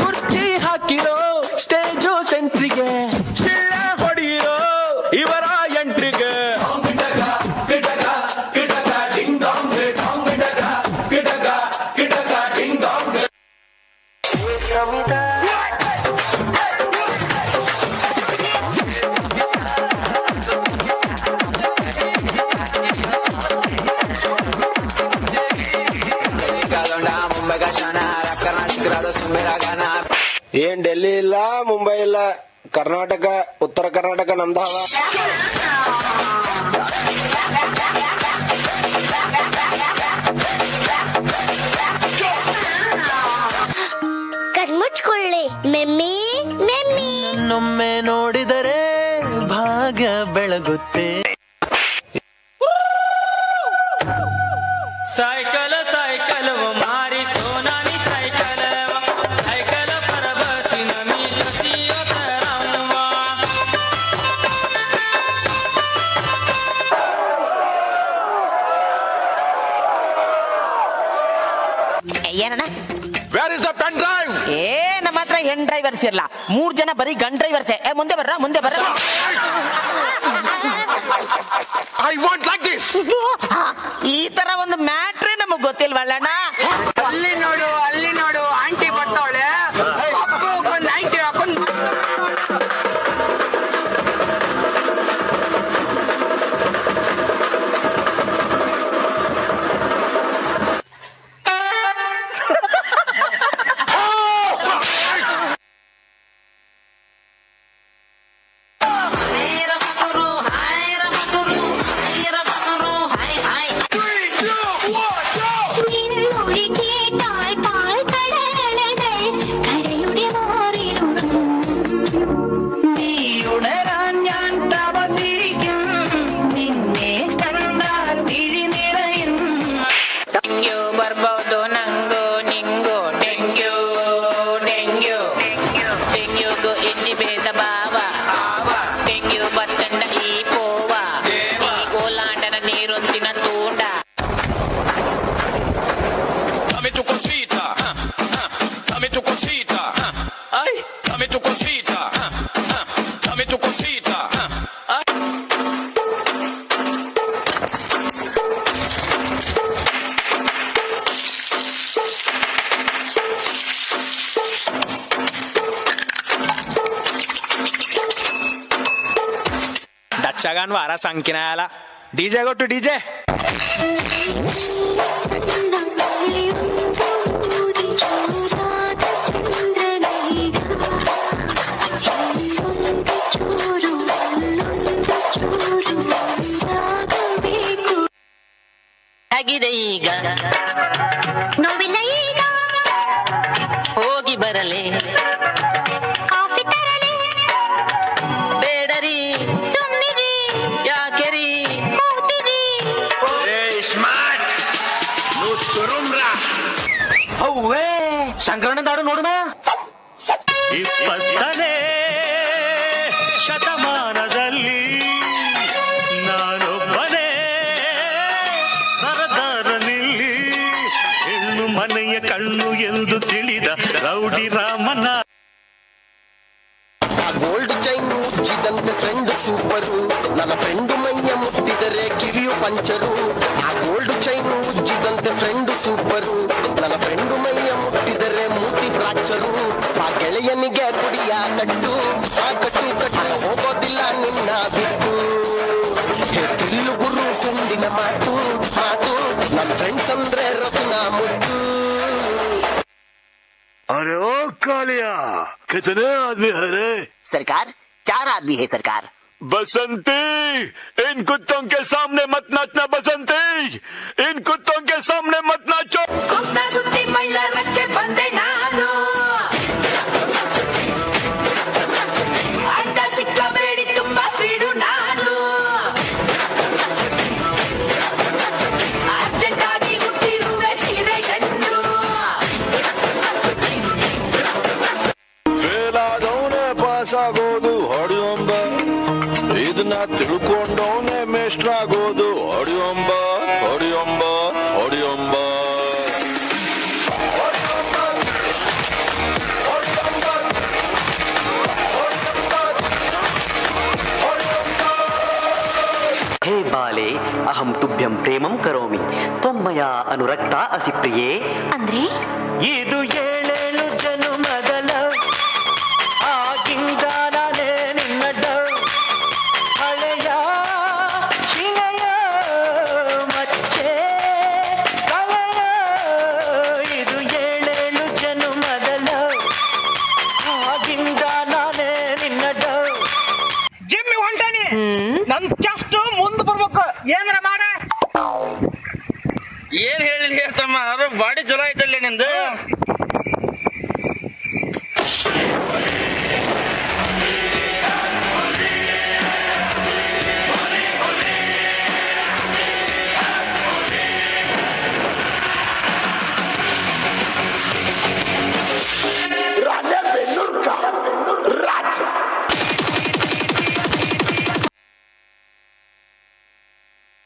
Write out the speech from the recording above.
ಕುರ್ಚಿ ಹಾಕಿರೋ ಏನ್ ಡೆಲ್ಲಿ ಇಲ್ಲ ಮುಂಬೈ ಇಲ್ಲ ಕರ್ನಾಟಕ ಉತ್ತರ ಕರ್ನಾಟಕ ನಮ್ದಾವ ಕಣ್ಮುಚ್ಕೊಳ್ಳಿ ಮೆಮ್ಮಿ ಮೆಮ್ಮಿ. ನೊಮ್ಮೆ ನೋಡಿದರೆ ಭಾಗ ಬೆಳಗುತ್ತೆ. Cycle cycle where is the pen drive ಏ ನಮ್ಮ ಹತ್ರ ಹೆಣ್ ಡ್ರೈವರ್ಸ್ ಇರಲ್ಲ ಮೂರ್ ಜನ ಬರೀ ಗನ್ ಡ್ರೈವರ್ಸ್ ಏ. ಮುಂದೆ ಬರ್ರ ಮುಂದೆ ಬರ್ರ. ಐ ವಾಂಟ್ ಲೈಕ್ ದಿಸ್ ಈ ತರ ಒಂದು ಮ್ಯಾಟ್ರೇ ನಮಗ್ ಗೊತ್ತಿಲ್ವಲ್ಲಣ್ಣ? dame tu cosita, dame tu cosita, ay, dame tu cosita, dame tu cosita. डच्चा गान वारा सांगकिनायाला डीजे गो टू डीजे ಬರಲೇ ಕಾಫಿ ತರಲಿ. ಬೇಡರಿ. ಸುಮ್ಮನಿರಿ ಯಾಕೆರಿ? ಹೋಗ್ತೀರಿ. ಅವ್ವೇ ಸಂಕ್ರಮಣ ದಾಡು ನೋಡೋಣ ಇಪ್ಪತ್ತನೇ ಶತಮಾನದಲ್ಲಿ ನಾನೊಬ್ಬನೇ ಸರದಾರನಿಲ್ಲಿ ಹೆಣ್ಣು ಮನೆಯ ಕಣ್ಣು ಎಂದು ತಿಳಿದ ರೌಡಿ ರಾಮನ. ಗೋಲ್ಡ್ ಚೈನ್ ಮುಚ್ಚಿದಂತೆ ಫ್ರೆಂಡ್ ಸೂಪರು ನನ್ನ ಫ್ರೆಂಡ್ ಮೈಯ ಮುಟ್ಟಿದರೆ ಕಿವಿಯು ಪಂಚರು. ಆ ಗೋಲ್ಡ್ ಚೈನ್ ಉಜ್ಜಿದಂತೆ ಫ್ರೆಂಡ್ ಸೂಪರು ನನ್ನ ಫ್ರೆಂಡ್ ಮೈಯ ಮುಟ್ಟಿದರೆ ಮೂತಿ ಪ್ರಾಚರು ಆ ಗೆಳೆಯನಿಗೆ ಕುಡಿಯ ಕಟ್ಟು, ಆ ಕಟ್ಟು ಕಟ್ಟು ಹೋಗೋದಿಲ್ಲ ನಿನ್ನ ಬಿಟ್ಟು. ತಿಲ್ಲು ಗುರು ಸುಂದಿನ ಮಾತು ಮಾತು. ನನ್ನ ಫ್ರೆಂಡ್ಸ್ ಅಂದ್ರೆ ರಫಿನ ಮುತ್ತು. अरे ओ कालिया कितने आदमी है रे? सरकार चार आदमी है सरकार। बसंती इन कुत्तों के सामने मत नाचना बसंती। इन कुत्तों के सामने मत नाचो। ಸಾಗೋದು ಹೊಡೆಯೊಂಬ ಇದನ್ನ ತಿಳ್ಕೊಂಡವನೇ ಮೇಷ್ಟ್ರಾಗೋದು ಹೊಡೆಯೊಂಬ ಹೊಡೆಯೊಂಬ ಹೊಡೆಯೊಂಬ ಹೇ ಬಾಲೆ ಅಹಂ ತುಭ್ಯಂ ಪ್ರೇಮಂ ಕರೋಮಿ. ತೊಮ್ಮಯ ಅನುರಕ್ತ ಅಸಿ ಪ್ರಿಯೇ. ಅಂದ್ರೆ? ಇದು ಏ ಜಸ್ಟ್ ಮುಂದೆ ಬರ್ಬೇಕು. ಏನಾರ ಮಾಡ. ಏನ್ ಹೇಳಿ ಹೇಳ್ತಮ್ಮ ಅದ್ರ ಬಾಡಿ ಚಲೋ ಐತಲ್ಲ ನಿಂದು?